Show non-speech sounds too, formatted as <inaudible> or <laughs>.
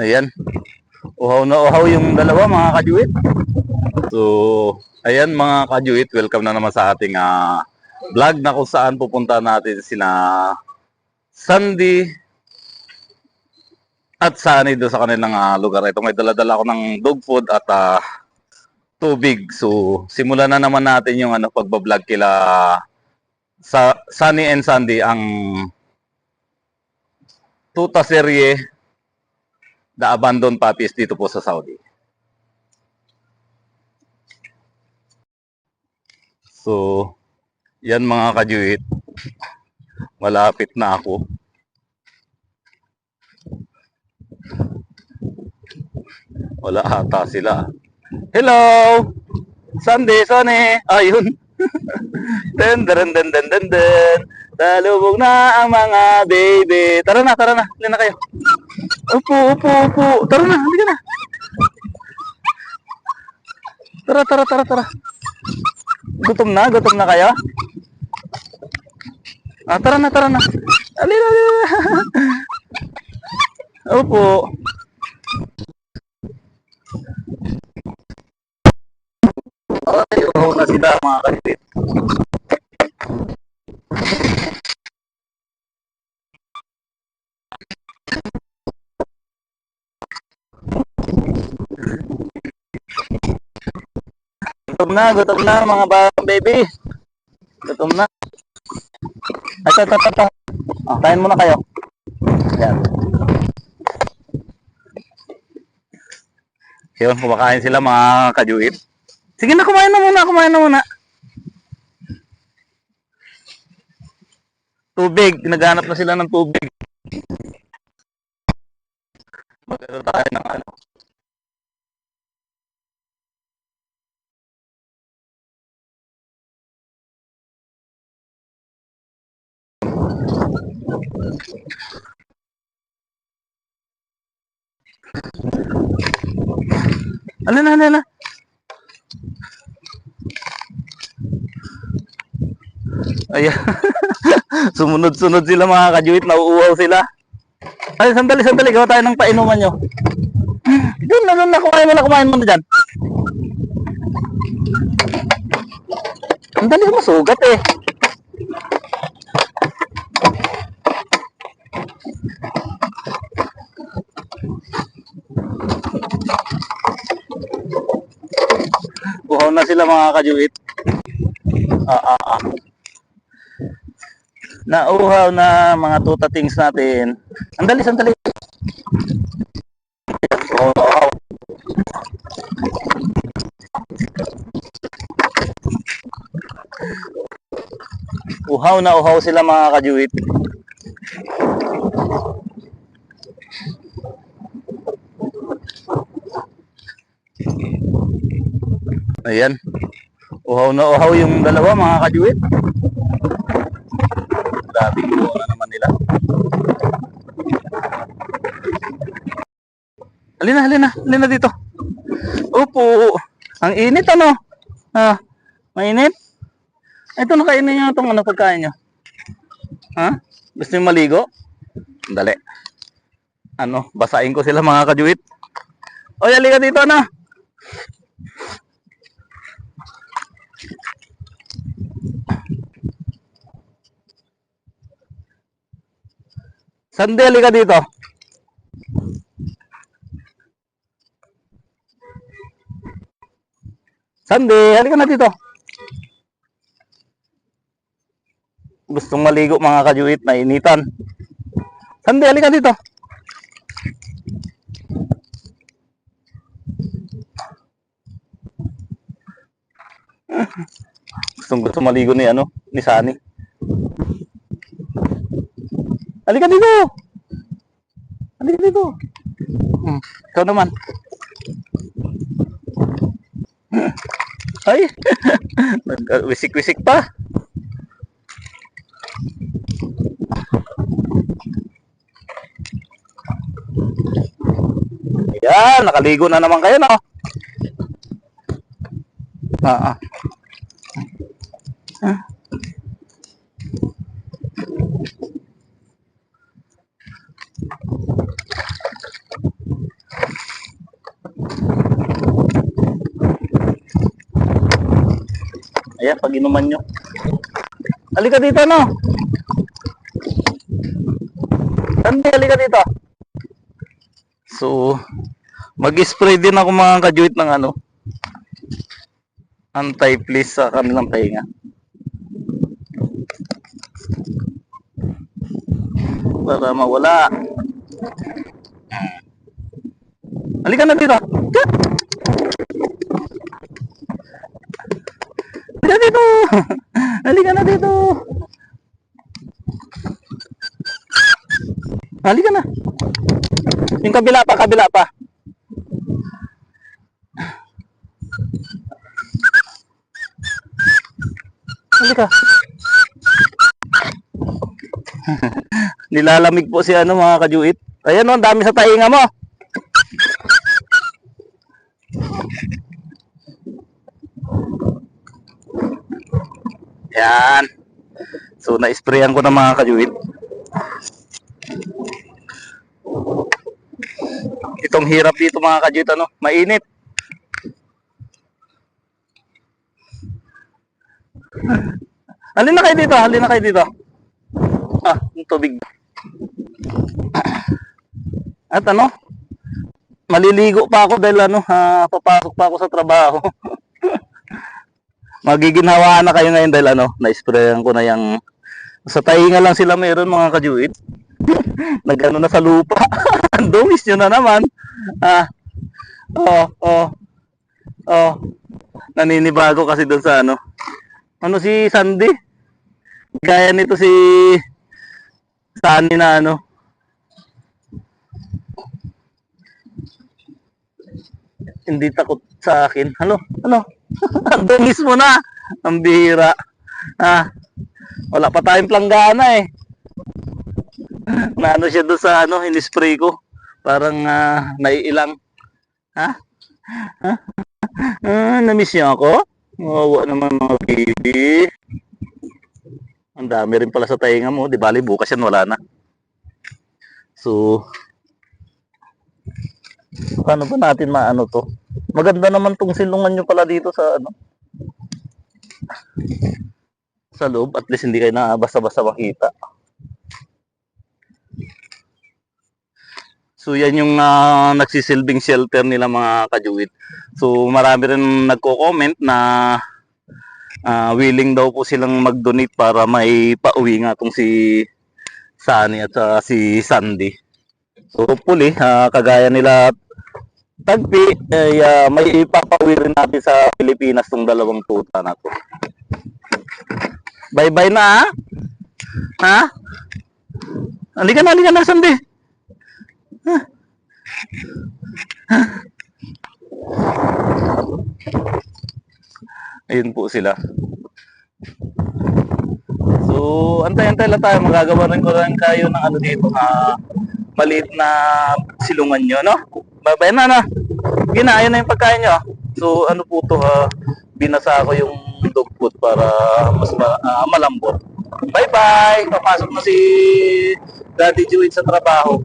Ayan. Uhaw na uhaw yung dalawa mga kajuit. So, ayan mga kajuit, welcome na naman sa ating ah, vlog na kung saan pupunta natin sina Sandy at Sunny doon sa kanilang ah, lugar. Ito may dala-dala ako ng dog food at ah, tubig. So, simulan na naman natin yung ano pagbablog kila sa Sunny and Sandy ang tuta serye The Abandoned Puppies dito po sa Saudi. So, yan mga kajuit. Malapit na ako. Wala ata sila. Hello! Sunday, Sunny! Ayun. <laughs> den, den, den, den, den, den. Talubog na ang mga baby. Tara na, tara na. Hindi na kayo. Upo, upo, upo. Tara na, halika na. Tara, tara, tara, tara. Gutom na, gutom na kayo? Ah, tara na, tara na. Alila, alila. <laughs> Opo. Ay, oo na sila mga kapit. Gutom na, gutom na mga ba baby. Gutom na. Ay, ito, ito, ito. Ah, kain muna kayo. Yan. Yun, kumakain sila mga kajuit. Sige na, kumain na muna, kumain na muna. Tubig, naghanap na sila ng tubig. Magkaroon tayo ng ano. Ano na, ano na? Ayan. <laughs> Sumunod-sunod sila mga kajuit, nauuhaw sila. Ay, sandali, sandali. Gawa tayo ng painuman nyo. Doon doon na. Kumain mo na, kumain mo na dyan. Sandali, masugat eh. Uhaw na sila mga kajuit. Ah, ah, ah. Nauhaw na mga tuta things natin. Andali, sandali. Na uhaw. Uhaw na uhaw sila mga kajuit. Ayan. Uhaw na uhaw yung dalawa mga kajuit. Grabe, uhaw na naman nila. Halina, halina, halina dito. Opo, ang init ano? Ah, mainit? Ito, nakainin nyo itong ano pagkain nyo. Ha? Gusto nyo maligo? Dali. Ano, basahin ko sila mga kajuit. O, halika dito ano? Sandi, halika dito. Sandi, halika na dito. Gustong maligo mga kajuit na initan. Sandi, halika dito. Gustong gusto maligo ni ano, ni Sani. Halika dito. Halika dito. Hmm, ikaw naman. Ay, <laughs> wisik-wisik pa. Yan, nakaligo na naman kayo, no? Ah. Ah. Ayan, pag inuman nyo. Halika dito, no? Tanti, halika dito. So, mag-spray din ako mga kajuit ng ano. Anti-please sa kanilang pahinga. Para mawala. Halika na dito. Halika dito. Halika na dito. Halika na. Yung kabila pa, kabila pa. Halika. <laughs> Nilalamig po si ano mga kajuit. Ayan o, ang dami sa tainga mo. Yan. So, na-sprayan ko na mga kajuit. Itong hirap dito mga kajuit, ano, mainit. Halin na kayo dito, halin na kayo dito. Ah, yung tubig. At ano, maliligo pa ako dahil ano, ah, papasok pa ako sa trabaho. <laughs> Magiginhawa na kayo ngayon dahil ano, na-sprayan ko na yung sa tainga lang sila mayroon mga kajuit. <laughs> Nagano na sa lupa. <laughs> Dumis nyo na naman. Ah, oh, oh, oh. Naninibago kasi doon sa ano. Ano si Sandy? Gaya nito si Sunny na ano. Hindi takot sa akin. Ano? Ano? <laughs> Ang dumis mo na. Ang bihira. Ah, wala pa tayong planggana eh. Na ano siya doon sa ano, inispray ko. Parang ah, naiilang. Ha? Ha? Ah, na-miss niyo ako? Wawa naman mga baby. Ang dami rin pala sa tainga mo. Di bali, bukas yan wala na. So, paano ba natin maano to? Maganda naman tong silungan nyo pala dito sa ano. Sa loob. At least hindi kayo na basta-basta makita. So yan yung ah, nagsisilbing shelter nila mga kajuwit. So marami rin nagko-comment na ah, willing daw po silang mag-donate para may pauwi nga tong si Sunny at saka si Sandy. So hopefully, ah, kagaya nila Tagpi, ay ah, may ipapauwi rin natin sa Pilipinas tong dalawang tuta na to. Bye-bye na ha? Ha? Halika na, halika na, Sandy. Ayun po sila. So, antay-antay lang tayo. Magagawa rin ko rin kayo ng ano dito na maliit na silungan nyo, no? Babay na, na. Gina, ayun na yung pagkain nyo. So, ano po to, ha? Binasa ko yung dog food para mas ma- ah, malambot. Bye-bye! Papasok na si Daddy Jewit sa trabaho.